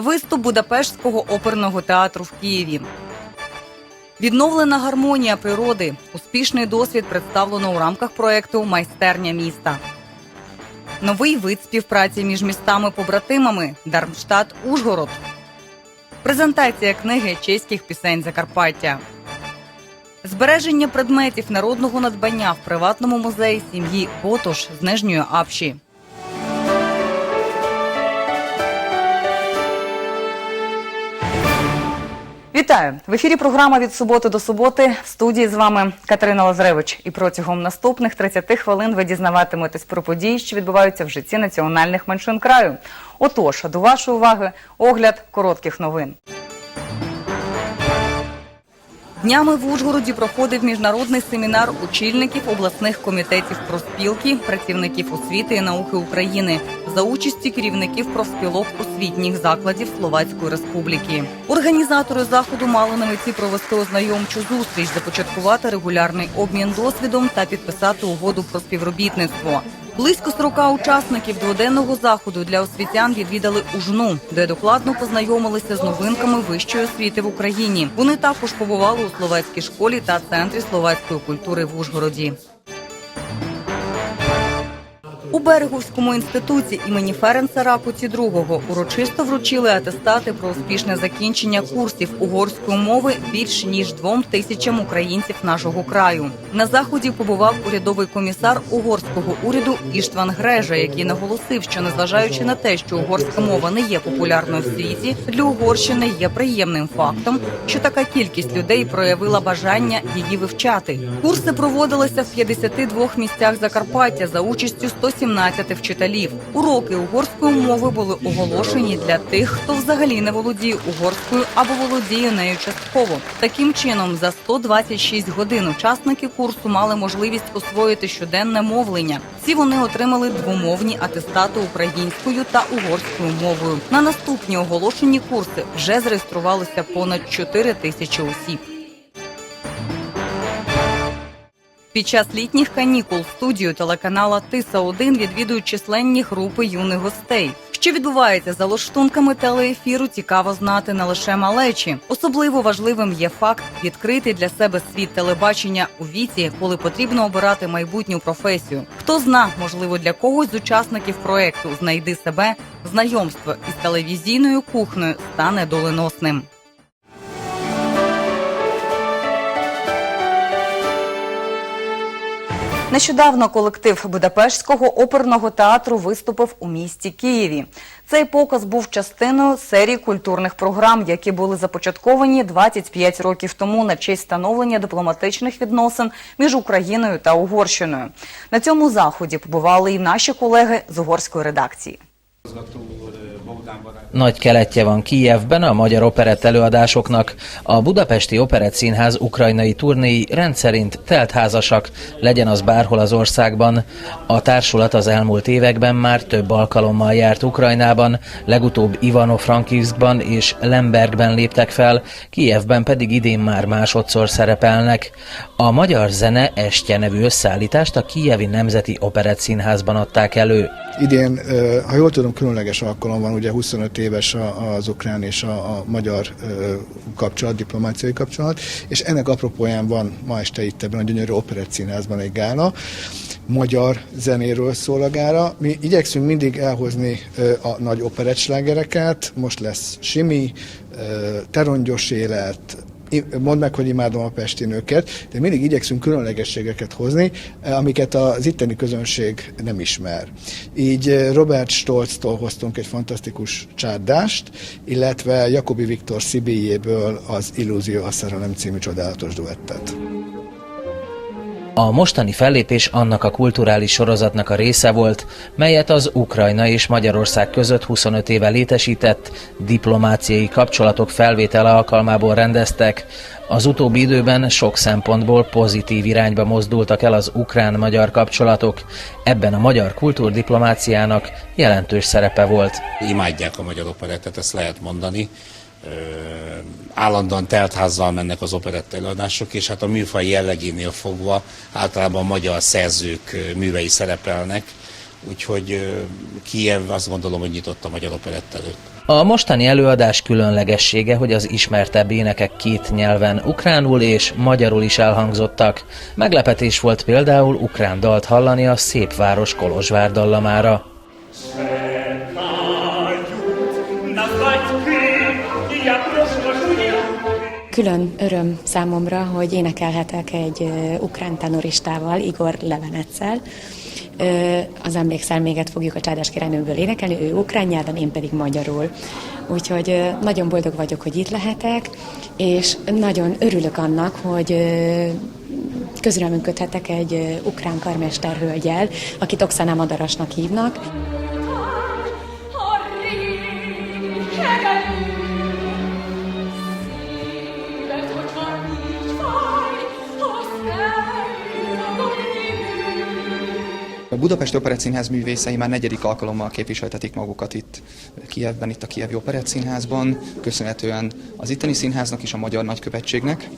Виступ Будапештського оперного театру в Києві. Відновлена гармонія природи. Успішний досвід представлено у рамках проекту Майстерня міста. Новий вид співпраці між містами-побратимами Дармштадт Ужгород. Презентація книги чеських пісень Закарпаття. Збереження предметів народного надбання в приватному музеї сім'ї Ботош з Нижньої Апші. Вітаю в ефірі. Програма від суботи до суботи. В студії з вами Катерина Лазревич. І протягом наступних 30 хвилин ви дізнаватиметесь про події, що відбуваються в житті національних меншин краю. Отож, до вашої уваги огляд коротких новин. Днями в Ужгороді проходив міжнародний семінар очільників обласних комітетів профспілки, працівників освіти і науки України за участі керівників профспілок освітніх закладів Словацької Республіки. Організатори заходу мали на меті провести ознайомчу зустріч, започаткувати регулярний обмін досвідом та підписати угоду про співробітництво. Близько 40 учасників дводенного заходу для освітян відвідали Ужну, де докладно познайомилися з новинками вищої освіти в Україні. Вони також побували у словацькій школі та центрі словацької культури в Ужгороді. У Береговському інституті імені Ференца Ракуці II урочисто вручили атестати про успішне закінчення курсів угорської мови більш ніж двом тисячам українців нашого краю. На заході побував урядовий комісар угорського уряду Іштван Грежа, який наголосив, що незважаючи на те, що угорська мова не є популярною в світі, для Угорщини є приємним фактом, що така кількість людей проявила бажання її вивчати. Курси проводилися в 52 місцях Закарпаття за участю 117 вчителів. Уроки угорської мови були оголошені для тих, хто взагалі не володіє угорською або володіє нею частково. Таким чином, за 126 годин учасники курсу мали можливість освоїти щоденне мовлення. Всі вони отримали двомовні атестати українською та угорською мовою. На наступні оголошені курси вже зареєструвалося понад 4 тисячі осіб. Під час літніх канікул студію телеканала Тиса 1 відвідують численні групи юних гостей. Що відбувається за лаштунками телеефіру, цікаво знати не лише малечі. Особливо важливим є факт відкрити для себе світ телебачення у віці, коли потрібно обирати майбутню професію. Хто зна, можливо, для когось з учасників проекту знайди себе знайомство із телевізійною кухнею стане доленосним. Нещодавно колектив Будапештського оперного театру виступив у місті Києві. Цей показ був частиною серії культурних програм, які були започатковані 25 років тому на честь встановлення дипломатичних відносин між Україною та Угорщиною. На цьому заході побували і наші колеги з угорської редакції. Nagy keletje van Kijevben a magyar operett előadásoknak. A Budapesti Operett Színház ukrajnai turnéi rendszerint teltházasak, legyen az bárhol az országban. A társulat az elmúlt években már több alkalommal járt Ukrajnában, legutóbb Ivano-Frankivskban és Lembergben léptek fel, Kijevben pedig idén már másodszor szerepelnek. A Magyar Zene Estje nevű összeállítást a Kijevi Nemzeti Operett Színházban adták elő. Idén, ha jól tudom, különleges alkalom van, ugye 25 éves az ukrán és a, a magyar kapcsolat, diplomáciai kapcsolat, és ennek apropóján van ma este itt ebben a gyönyörű operett színházban egy gála, magyar zenéről szól a gála. Mi igyekszünk mindig elhozni a nagy operettslágereket, most lesz Simi, Terongyos élet, I- mondd meg, hogy imádom a pesti nőket, de mindig igyekszünk különlegességeket hozni, eh, amiket az itteni közönség nem ismer. Így eh, Robert Stolztól hoztunk egy fantasztikus csárdást, illetve Jakobi Viktor Szibélyéből az Illúzió a szerelem című csodálatos duettet. A mostani fellépés annak a kulturális sorozatnak a része volt, melyet az Ukrajna és Magyarország között 25 éve létesített diplomáciai kapcsolatok felvétele alkalmából rendeztek. Az utóbbi időben sok szempontból pozitív irányba mozdultak el az ukrán-magyar kapcsolatok. Ebben a magyar kultúrdiplomáciának jelentős szerepe volt. imádják a magyar operettet, ezt lehet mondani. Állandóan teltházzal mennek az operett előadások, és hát a műfaj jellegénél fogva általában magyar szerzők művei szerepelnek, úgyhogy Kiev azt gondolom, hogy nyitott a magyar operett előtt. A mostani előadás különlegessége, hogy az ismertebb énekek két nyelven, ukránul és magyarul is elhangzottak. Meglepetés volt például ukrán dalt hallani a Szép Város Kolozsvár dallamára. Külön öröm számomra, hogy énekelhetek egy ukrán tenoristával, Igor Levenetszel. Az emlékszelméget fogjuk a Csádás királynőből énekelni, ő ukrán nyelven, én pedig magyarul. Úgyhogy nagyon boldog vagyok, hogy itt lehetek, és nagyon örülök annak, hogy közreműködhetek egy ukrán karmesterhölgyel, akit Oksana Madarasnak hívnak. A Budapesti Operettszínház művészei már negyedik alkalommal képviseltetik magukat itt Kievben, itt a Kievi Operettszínházban, köszönhetően az itteni színháznak és a Magyar Nagykövetségnek,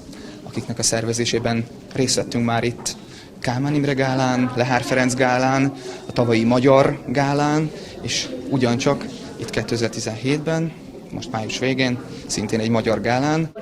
akiknek a szervezésében részt vettünk már itt Kálmán Imre gálán, Lehár Ferenc gálán, a tavalyi Magyar gálán, és ugyancsak itt 2017-ben, most május végén, szintén egy magyar gálán,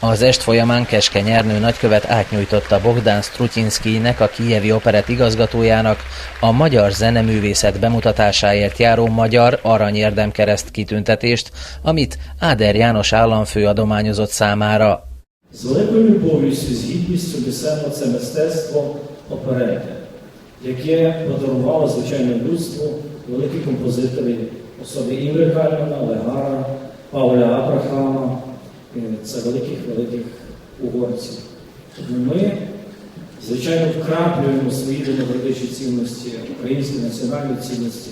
Az est folyamán Keskeny Ernő nagykövet átnyújtotta Bogdán Strutyinszkijnek, a Kijevi Operett igazgatójának a magyar zeneművészet bemutatásáért járó magyar aranyérdemkereszt kitüntetést, amit Áder János államfő adományozott számára. З великою любов'ю і з гідністю несемо це мистецтво оперети, яке подарувало звичайно людству великі композитори, особи Імри Кальмана, Легара, Пауля Абрахама, е, це великих великих угорців. Тому ми, звичайно, вкраплюємо свої демократичні цінності, українські національні цінності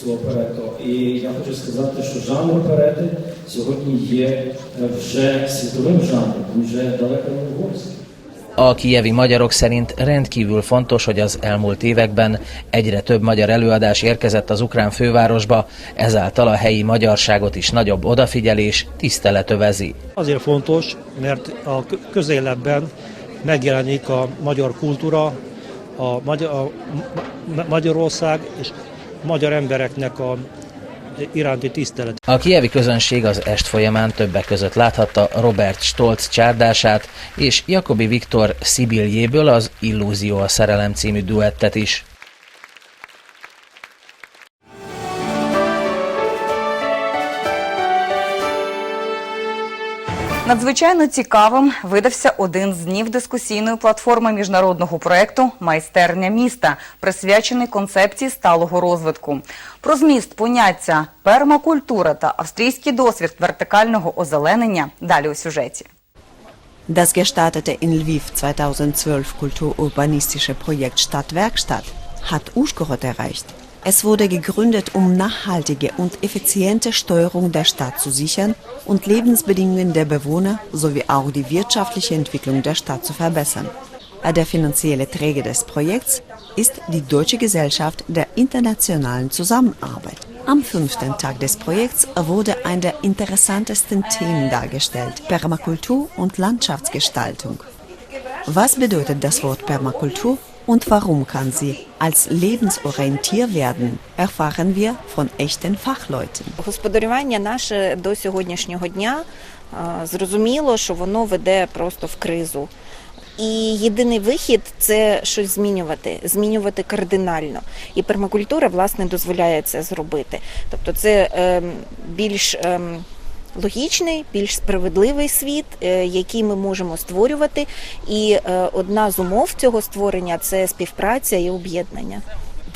цього цю оперету. І я хочу сказати, що жанр оперети сьогодні є е, вже світовим жанром, він вже далеко не угорський. A kijevi magyarok szerint rendkívül fontos, hogy az elmúlt években egyre több magyar előadás érkezett az ukrán fővárosba, ezáltal a helyi magyarságot is nagyobb odafigyelés, tisztelet övezi. Azért fontos, mert a kö- közéletben megjelenik a magyar kultúra, a, magyar, a Ma- Magyarország és magyar embereknek a iránti tisztelet. A kijevi közönség az est folyamán többek között láthatta Robert Stolz csárdását és Jakobi Viktor Szibiljéből az Illúzió a szerelem című duettet is. Надзвичайно цікавим видався один з днів дискусійної платформи міжнародного проекту Майстерня міста, присвячений концепції сталого розвитку. Про зміст поняття пермакультура та австрійський досвід вертикального озеленення далі у сюжеті. Das gestartete in Lviv 2012 kultururbanistische Projekt Stadtwerkstatt hat Uschgorod erreicht. Es wurde gegründet, um nachhaltige und effiziente Steuerung der Stadt zu sichern und Lebensbedingungen der Bewohner sowie auch die wirtschaftliche Entwicklung der Stadt zu verbessern. Der finanzielle Träger des Projekts ist die Deutsche Gesellschaft der internationalen Zusammenarbeit. Am fünften Tag des Projekts wurde ein der interessantesten Themen dargestellt, Permakultur und Landschaftsgestaltung. Was bedeutet das Wort Permakultur und warum kann sie als lebensorientier werden, erfahren wir von echten Fachleuten. Господарювання наше до сьогоднішнього дня зрозуміло, що воно веде просто в кризу. І єдиний вихід це щось змінювати, змінювати кардинально. І пермакультура власне дозволяє це зробити. Тобто, це ем, більш ем, логічний, більш справедливий світ, е, який ми можемо створювати. І е, одна з умов цього створення це співпраця і об'єднання.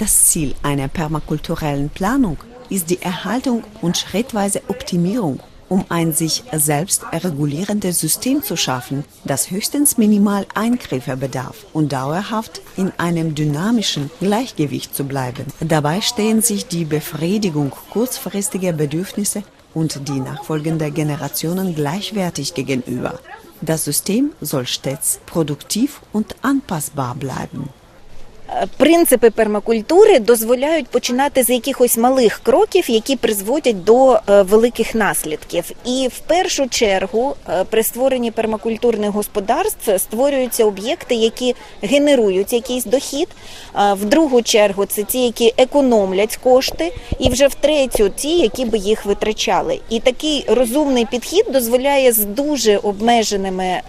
Das Ziel einer permakulturellen Planung ist die Erhaltung und schrittweise Optimierung, um ein sich selbst regulierendes System zu schaffen, das höchstens minimal Eingriffe bedarf und dauerhaft in einem dynamischen Gleichgewicht zu bleiben. Dabei stehen sich die Befriedigung kurzfristiger Bedürfnisse und die nachfolgende Generationen gleichwertig gegenüber. Das System soll stets produktiv und anpassbar bleiben. Принципи пермакультури дозволяють починати з якихось малих кроків, які призводять до е, великих наслідків. І в першу чергу е, при створенні пермакультурних господарств створюються об'єкти, які генерують якийсь дохід. Е, В другу чергу це ті, які економлять кошти, і вже в третю ті, які би їх витрачали. І такий розумний підхід дозволяє з дуже обмеженими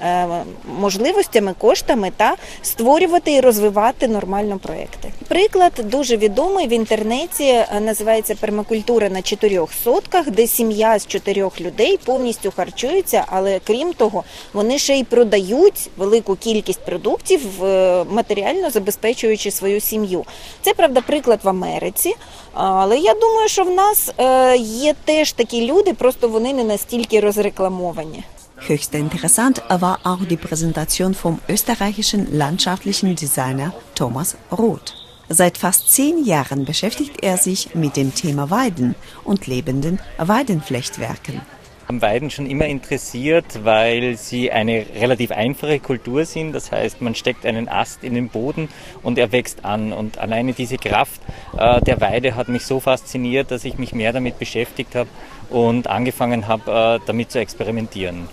можливостями, коштами та створювати і розвивати нормально проекти. Приклад дуже відомий в інтернеті е, називається пермакультура на чотирьох сотках, де сім'я з чотирьох людей повністю харчується, але крім того, вони ще й продають велику кількість продуктів, е, матеріально забезпечуючи свою сім'ю. Це правда приклад в Америці, але я думаю, що в нас е, є теж такі люди, просто вони не настільки розрекламовані. Höchst interessant war auch die Präsentation vom österreichischen landschaftlichen Designer Thomas Roth. Seit fast zehn Jahren beschäftigt er sich mit dem Thema Weiden und lebenden Weidenflechtwerken. haben Weiden schon immer interessiert, weil sie eine relativ einfache Kultur sind. Das heißt, man steckt einen Ast in den Boden und er wächst an. Und alleine diese Kraft äh, der Weide hat mich so fasziniert, dass ich mich mehr damit beschäftigt habe und angefangen habe, äh, damit zu experimentieren.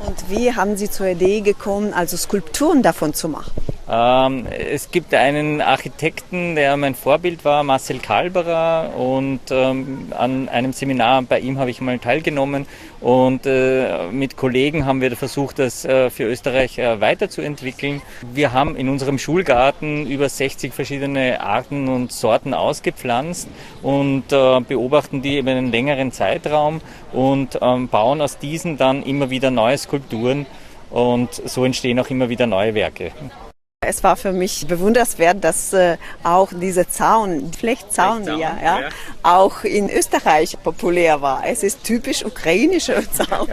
Und wie haben Sie zur Idee gekommen, also Skulpturen davon zu machen? Ähm, es gibt einen Architekten, der mein Vorbild war, Marcel Kalberer, und ähm, an einem Seminar bei ihm habe ich mal teilgenommen. Und äh, mit Kollegen haben wir versucht, das äh, für Österreich äh, weiterzuentwickeln. Wir haben in unserem Schulgarten über 60 verschiedene Arten und Sorten ausgepflanzt und äh, beobachten die über einen längeren Zeitraum und ähm, bauen aus diesen dann immer wieder neue Skulpturen. Und so entstehen auch immer wieder neue Werke. Es war für mich bewunderswert, dass äh, auch dieser Zaun, Flechtzaun, ja, ja, auch in Österreich populär war. Es ist typisch ukrainischer Zaun.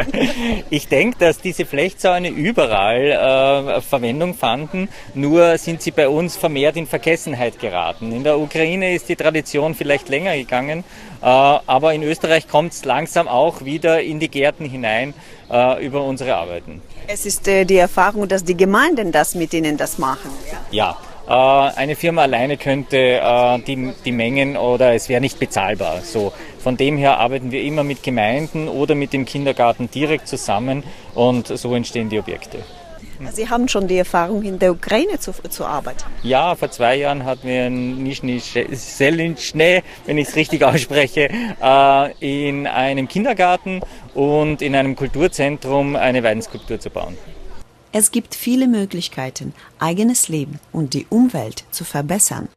Ich denke, dass diese Flechtzäune überall äh, Verwendung fanden, nur sind sie bei uns vermehrt in Vergessenheit geraten. In der Ukraine ist die Tradition vielleicht länger gegangen, aber in Österreich kommt es langsam auch wieder in die Gärten hinein äh, über unsere Arbeiten. Es ist äh, die Erfahrung, dass die Gemeinden das mit ihnen das machen. Ja, äh, eine Firma alleine könnte äh, die, die Mengen oder es wäre nicht bezahlbar. So, von dem her arbeiten wir immer mit Gemeinden oder mit dem Kindergarten direkt zusammen und so entstehen die Objekte. Sie haben schon die Erfahrung, in der Ukraine zu, zu arbeiten. Ja, vor zwei Jahren hatten wir in Nischni Selinschne, wenn ich es richtig ausspreche, äh, in einem Kindergarten und in einem Kulturzentrum eine Weidenskulptur zu bauen. Es gibt viele Möglichkeiten, eigenes Leben und die Umwelt zu verbessern.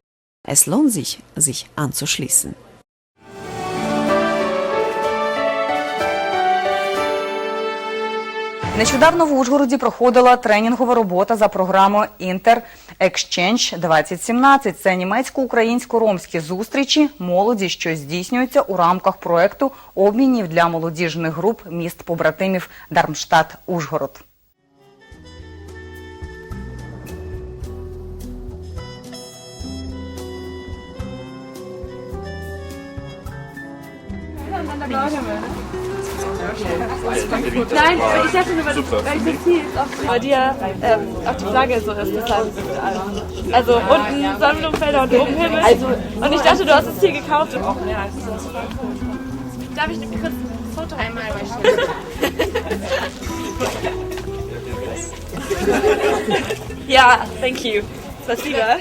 Es lohnt sich, sich anzuschließen. Нещодавно в Ужгороді проходила тренінгова робота за програмою Інтер Exchange 2017. Це німецько-українсько-ромські зустрічі молоді, що здійснюються у рамках проекту обмінів для молодіжних груп міст побратимів Дармштадт Ужгород. Nein, ich dachte nur, weil, ich das hier bei dir ähm, auch die Flagge so ist. Deshalb, also unten Sonnenblumenfelder und oben Himmel. Also, und ich dachte, du hast es hier gekauft. Und, ja. Darf ich kurz ein Foto einmal Ja, thank you. Спасибо.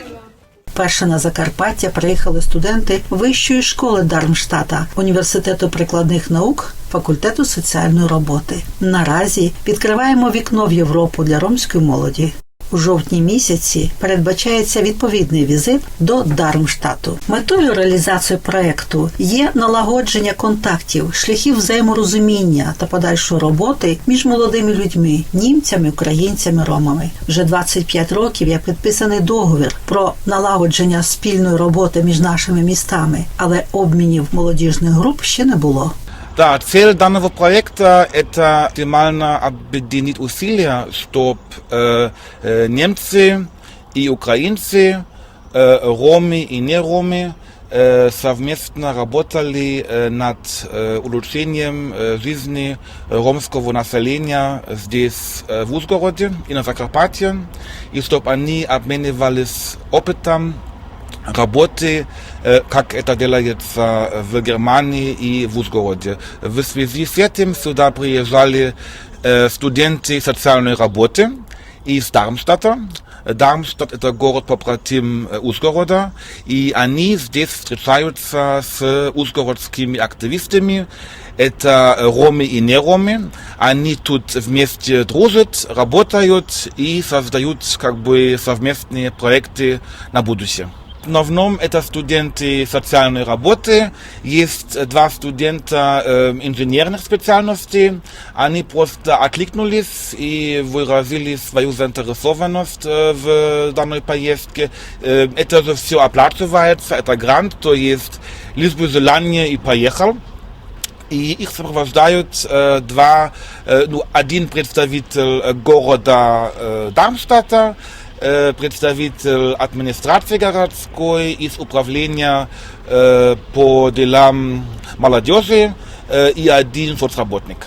Перше на Закарпаття приїхали студенти Вищої школи Дармштата, університету прикладних наук, факультету соціальної роботи. Наразі відкриваємо вікно в Європу для ромської молоді. У жовтні місяці передбачається відповідний візит до Дармштату. Метою реалізації проекту є налагодження контактів, шляхів взаєморозуміння та подальшої роботи між молодими людьми, німцями, українцями, ромами. Вже 25 років як підписаний договір про налагодження спільної роботи між нашими містами, але обмінів молодіжних груп ще не було. Да, цель данного проекта – это максимально объединить усилия, чтобы э, э, немцы и украинцы, э, роми и не роми э, совместно работали э, над э, улучшением э, жизни ромского населения здесь, э, в Узгороде и на Закарпатье, и чтобы они обменивались опытом работы, э, как это делается в Германии и в Узгороде. В связи с этим сюда приезжали э, студенты социальной работы из Дармстадта. Дармстадт – это город побратим э, Узгорода, и они здесь встречаются с узгородскими активистами. Это ромы и не ромы. Они тут вместе дружат, работают и создают как бы совместные проекты на будущее. В основном это студенты социальной работы. Есть два студента э, инженерных специальностей. Они просто откликнулись и выразили свою заинтересованность э, в данной поездке. Э, это же все оплачивается, это грант, то есть лишь бы желание и поехал. И их сопровождают э, два, э, ну, один представитель э, города э, Дармстадта, э, представитель администрации городской из управления э, по делам молодежи э, и один соцработник.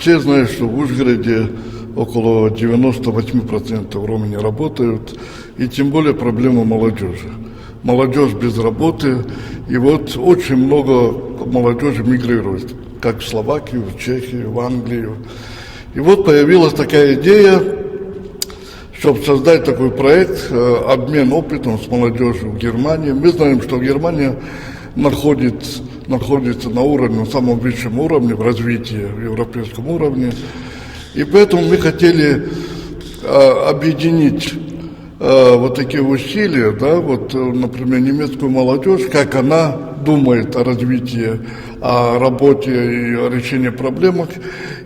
Все знают, что в Ужгороде около 98% ромы не работают, и тем более проблема молодежи. Молодежь без работы, и вот очень много молодежи мигрирует, как в Словакию, в Чехию, в Англию. И вот появилась такая идея, чтобы создать такой проект, э, обмен опытом с молодежью в Германии. Мы знаем, что Германия находится, находится на уровне, на самом высшем уровне в развитии, в европейском уровне. И поэтому мы хотели э, объединить э, вот такие усилия, да, вот, например, немецкую молодежь, как она думает о развитии, о работе и о решении проблем,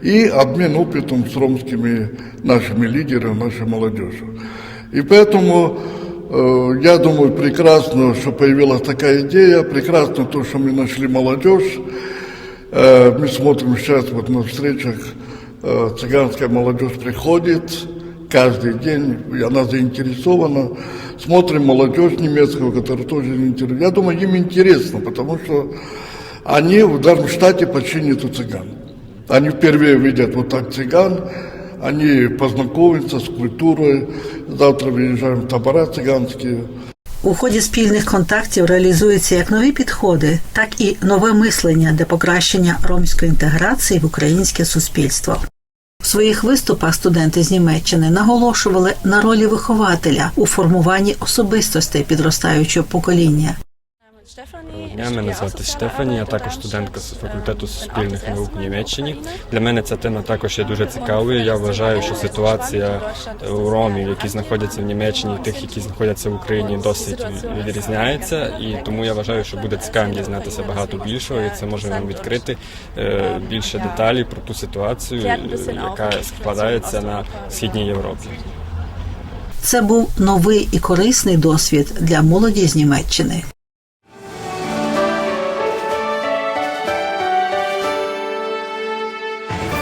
и обмен опытом с ромскими нашими лидерами, нашей молодежью. И поэтому э, я думаю, прекрасно, что появилась такая идея, прекрасно то, что мы нашли молодежь. Э, мы смотрим сейчас вот на встречах, э, цыганская молодежь приходит, каждый день, и она заинтересована. Смотрим молодежь немецкую, которая тоже интересна. Я думаю, им интересно, потому что они в Дармштадте почти нету цыган. Они впервые видят вот так цыган, они познакомятся с культурой. Завтра выезжаем в табора цыганские. У ході спільних контактів реалізуються як нові підходи, так і нове мислення для покращення ромської інтеграції в українське суспільство. В своїх виступах студенти з Німеччини наголошували на ролі вихователя у формуванні особистостей підростаючого покоління. Дня мене звати Штефані, я також студентка з факультету суспільних наук в Німеччині. Для мене ця тема також є дуже цікавою. Я вважаю, що ситуація у ромів, які знаходяться в Німеччині, і тих, які знаходяться в Україні, досить відрізняється. І тому я вважаю, що буде цікавим дізнатися багато більшого, і це може нам відкрити е, більше деталей про ту ситуацію, яка складається на східній Європі. Це був новий і корисний досвід для молоді з Німеччини.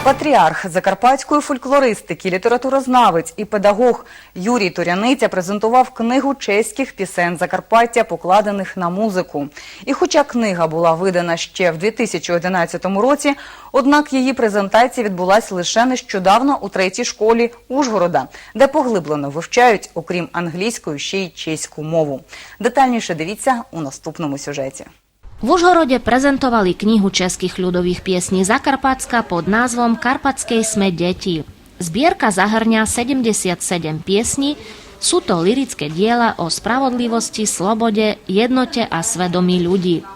Патріарх закарпатської фольклористики, літературознавець і педагог Юрій Туряниця презентував книгу чеських пісень Закарпаття, покладених на музику. І хоча книга була видана ще в 2011 році, однак її презентація відбулася лише нещодавно у третій школі Ужгорода, де поглиблено вивчають, окрім англійської, ще й чеську мову. Детальніше дивіться у наступному сюжеті. V Užhorode prezentovali knihu českých ľudových piesní Zakarpatska pod názvom Karpatskej sme deti. Zbierka zahrňa 77 piesní, sú to lirické diela o spravodlivosti, slobode, jednote a svedomí ľudí.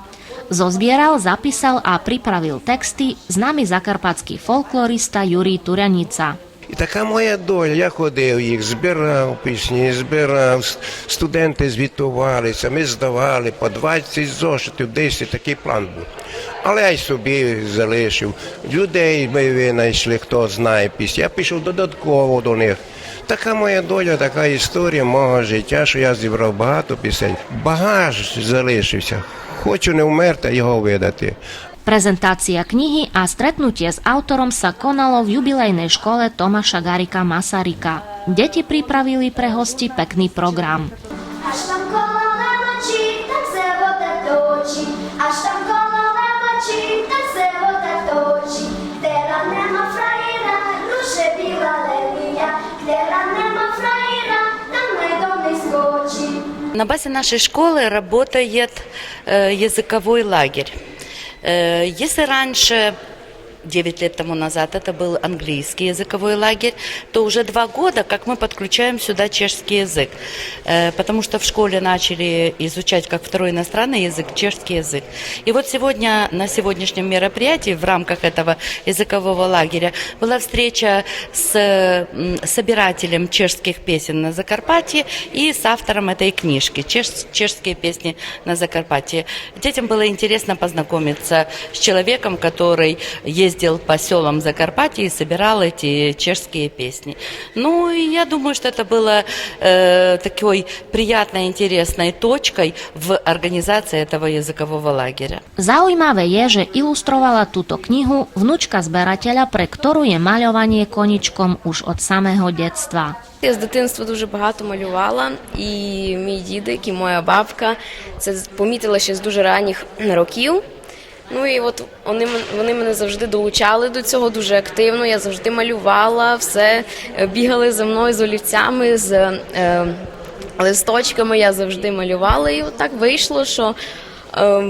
Zozbieral, zapísal a pripravil texty známy zakarpatský folklorista Jurij Turanica. І така моя доля. Я ходив їх, збирав пісні, збирав. Студенти звітувалися, ми здавали по 20 зошитів, 10 такий план був. Але я й собі залишив. Людей ми винайшли, хто знає пісні. Я пішов додатково до них. Така моя доля, така історія мого життя, що я зібрав багато пісень. Багаж залишився. Хочу не вмерти, а його видати. Prezentácia knihy a stretnutie s autorom sa konalo v jubilejnej škole Tomáša Garika Masarika. Deti pripravili pre hosti pekný program. На базе нашей школы работает э, языковой лагерь. Если раньше 9 лет тому назад это был английский языковой лагерь, то уже два года, как мы подключаем сюда чешский язык. Э, Потому что в школе начали изучать как второй иностранный язык чешский язык. И вот сегодня, на сегодняшнем мероприятии в рамках этого языкового лагеря была встреча с собирателем чешских песен на Закарпатье и с автором этой книжки «Чеш- «Чешские песни на Закарпатье». Детям было интересно познакомиться с человеком, который ездил по селам Закарпатья и собирал эти чешские песни. Ну, и я думаю, что это было э, такой приятной, интересной точкой в организации этого языкового лагеря. Zaujímavé je, že ilustrovala túto knihu vnúčka zberateľa, pre ktorú je maľovanie koničkom už od samého detstva. Я з дитинства дуже багато малювала, і мій дідик, і моя бабка це помітила ще з дуже ранніх років. Ну і от вони, вони мене завжди долучали до цього дуже активно. Я завжди малювала, все е, бігали за мною з олівцями, з е, листочками. Я завжди малювала. І так вийшло, що е,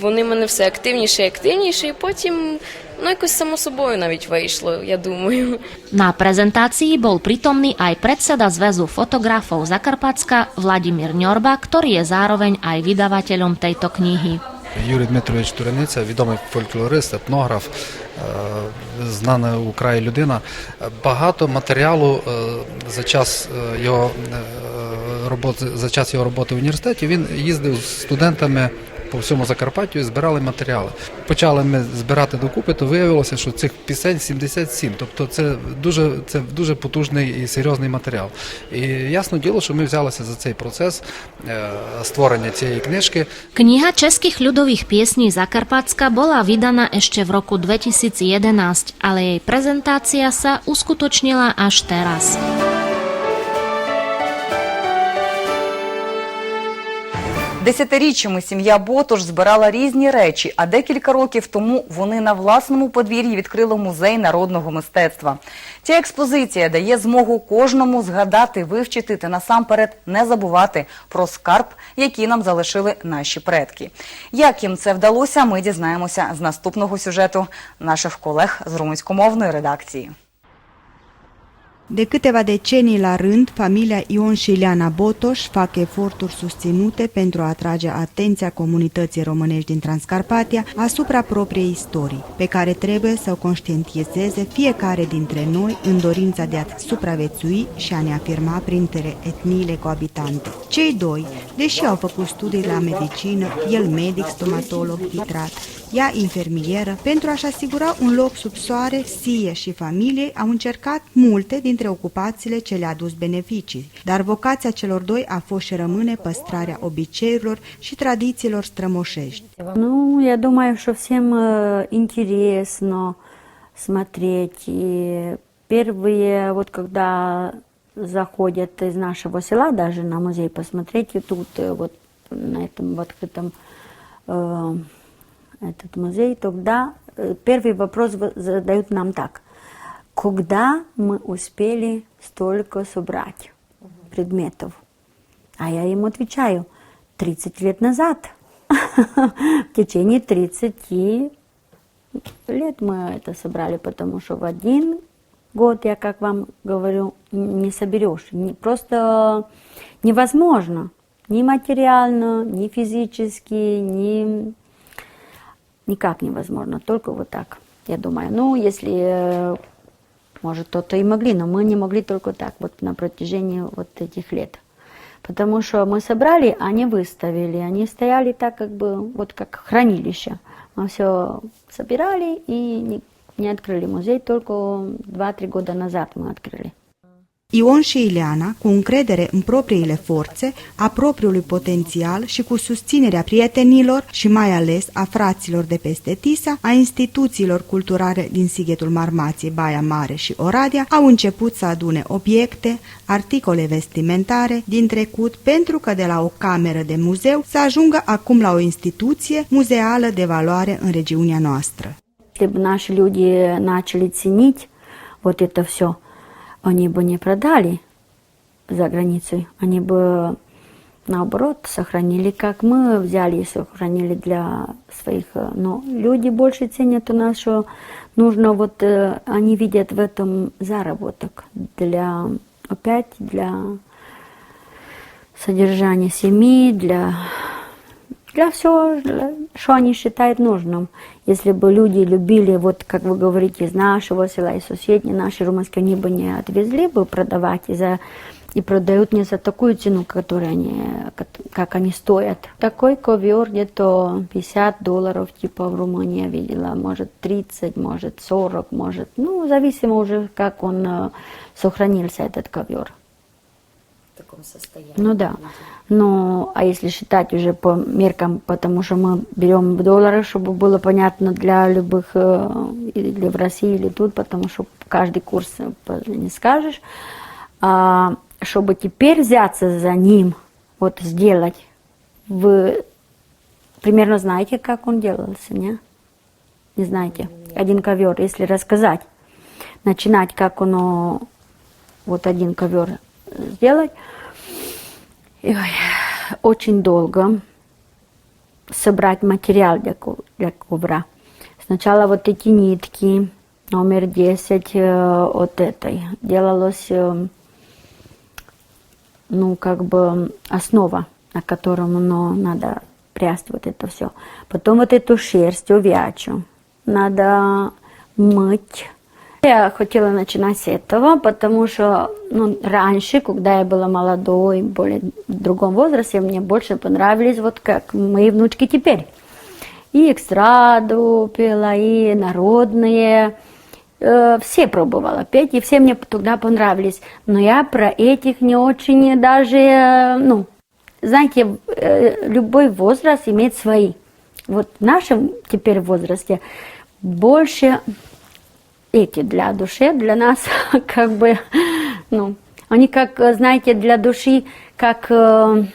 вони мене все активніше і активніше, і потім ну якось само собою навіть вийшло, я думаю. Na prezentácii bol prítomný aj predseda Zväzu fotografov Zakarpatska Vladimír Ňorba, ktorý je zároveň aj vydavateľom tejto knihy. Юрій Дмитрович Турениця, відомий фольклорист, етнограф, е, знана у краї людина. Багато матеріалу е, за час е, його роботи, за час його роботи в університеті він їздив з студентами по всьому Закарпаттю і збирали матеріали. Почали ми збирати докупи, то виявилося, що цих пісень 77. Тобто це дуже, це дуже потужний і серйозний матеріал. І ясно діло, що ми взялися за цей процес е, створення цієї книжки. Kniha českých ľudových piesní Zakarpatska bola vydaná ešte v roku 2011, ale jej prezentácia sa uskutočnila až teraz. Десятиріччями сім'я Ботош збирала різні речі, а декілька років тому вони на власному подвір'ї відкрили музей народного мистецтва. Ця експозиція дає змогу кожному згадати, вивчити та насамперед не забувати про скарб, який нам залишили наші предки. Як їм це вдалося, ми дізнаємося з наступного сюжету наших колег з румунськомовної редакції. De câteva decenii la rând, familia Ion și Ileana Botoș fac eforturi susținute pentru a atrage atenția comunității românești din Transcarpatia asupra propriei istorii, pe care trebuie să o conștientizeze fiecare dintre noi în dorința de a supraviețui și a ne afirma printre etniile coabitante. Cei doi, deși au făcut studii la medicină, el medic, stomatolog, titrat, ea infermieră, pentru a-și asigura un loc sub soare, sie și familiei au încercat multe dintre ocupațiile ce le-a adus beneficii, dar vocația celor doi a fost și rămâne păstrarea obiceiurilor și tradițiilor strămoșești. Ну, я думаю, что всем э, интересно смотреть. И первые, вот когда заходят из нашего села даже на музей посмотреть, и тут э, вот на этом в открытом э, этот музей, тогда э, первый вопрос задают нам так. Когда мы успели столько собрать предметов? А я им отвечаю, 30 лет назад. В течение 30 лет мы это собрали, потому что в один год, я как вам говорю, не соберешь. Не- Просто невозможно. Ни материально, ни физически, ни... Никак невозможно. Только вот так, я думаю. Ну, если, э, может, кто-то и могли, но мы не могли только так, вот на протяжении вот этих лет. Потому что мы собрали, а не выставили. Они стояли так, как бы, вот как хранилище. Мы все собирали и не, не открыли музей, только 2-3 года назад мы открыли. Ion și Ileana, cu încredere în propriile forțe, a propriului potențial și cu susținerea prietenilor și mai ales a fraților de peste Tisa, a instituțiilor culturale din Sighetul Marmației, Baia Mare și Oradea, au început să adune obiecte, articole vestimentare din trecut pentru că de la o cameră de muzeu să ajungă acum la o instituție muzeală de valoare în regiunea noastră. Если бы наши люди начали ценить вот это все, они бы не продали за границей, они бы наоборот, сохранили, как мы взяли и сохранили для своих. э, Но люди больше ценят у нас, что нужно вот, э, они видят в этом заработок для, опять для содержания семьи, для, для всего, что они считают нужным. Если бы люди любили, вот как вы говорите, из нашего села, из соседней нашей румынской, они бы не отвезли бы продавать и, за, и продают не за такую цену, которую они, как- как они стоят. Такой ковер где-то 50 долларов, типа в Румынии я видела, может 30, может 40, может, ну, зависимо уже, как он э, сохранился, этот ковер. В таком состоянии. Ну да. Ну, а если считать уже по меркам, потому что мы берем в доллары, чтобы было понятно для любых, э, или в России, или тут, потому что каждый курс э, не скажешь. А, чтобы теперь взяться за ним, вот сделать, вы примерно знаете, как он делался, не? Не знаете? Один ковер, если рассказать, начинать, как оно, вот один ковер сделать, и, ой, очень долго собрать материал для, для ковра. Сначала вот эти нитки, номер 10 э, от этой, делалось, э, ну, как бы основа, на котором оно надо прясть вот это все. Потом вот эту шерсть овячью надо мыть. Я хотела начинать с этого, потому что ну, раньше, когда я была молодой, более в другом возрасте, мне больше понравились вот как мои внучки теперь. И экстраду пела, и народные. Э, все пробовала петь, и все мне тогда понравились. Но я про этих не очень даже, ну, знаете, э, любой возраст имеет свои. Вот в нашем теперь возрасте больше эти для души, для нас как бы, ну, они как, э, знаете, для души, как э,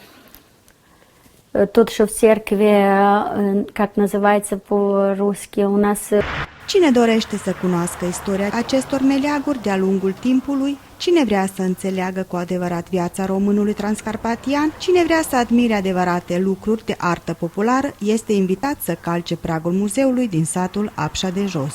э, тот, что в церкви, э, как называется по-русски, у нас э, Cine dorește să cunoască istoria acestor meleaguri de-a lungul timpului, cine vrea să înțeleagă cu adevărat viața românului transcarpatian, cine vrea să admire adevărate lucruri de artă populară, este invitat să calce pragul muzeului din satul Apșa de Jos.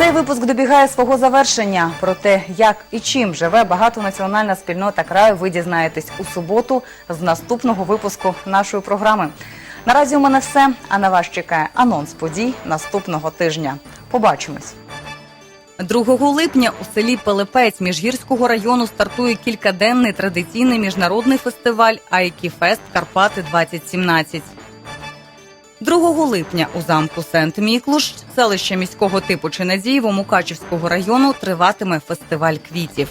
Цей випуск добігає свого завершення. Про те, як і чим живе багатонаціональна спільнота краю, ви дізнаєтесь у суботу з наступного випуску нашої програми. Наразі у мене все. А на вас чекає анонс подій наступного тижня. Побачимось. 2 липня у селі Пелепець Міжгірського району стартує кількаденний традиційний міжнародний фестиваль Айкіфест Карпати 2017. 2 липня у замку Сент-Міклуш, селище міського типу Чинадієво Мукачівського району, триватиме фестиваль квітів.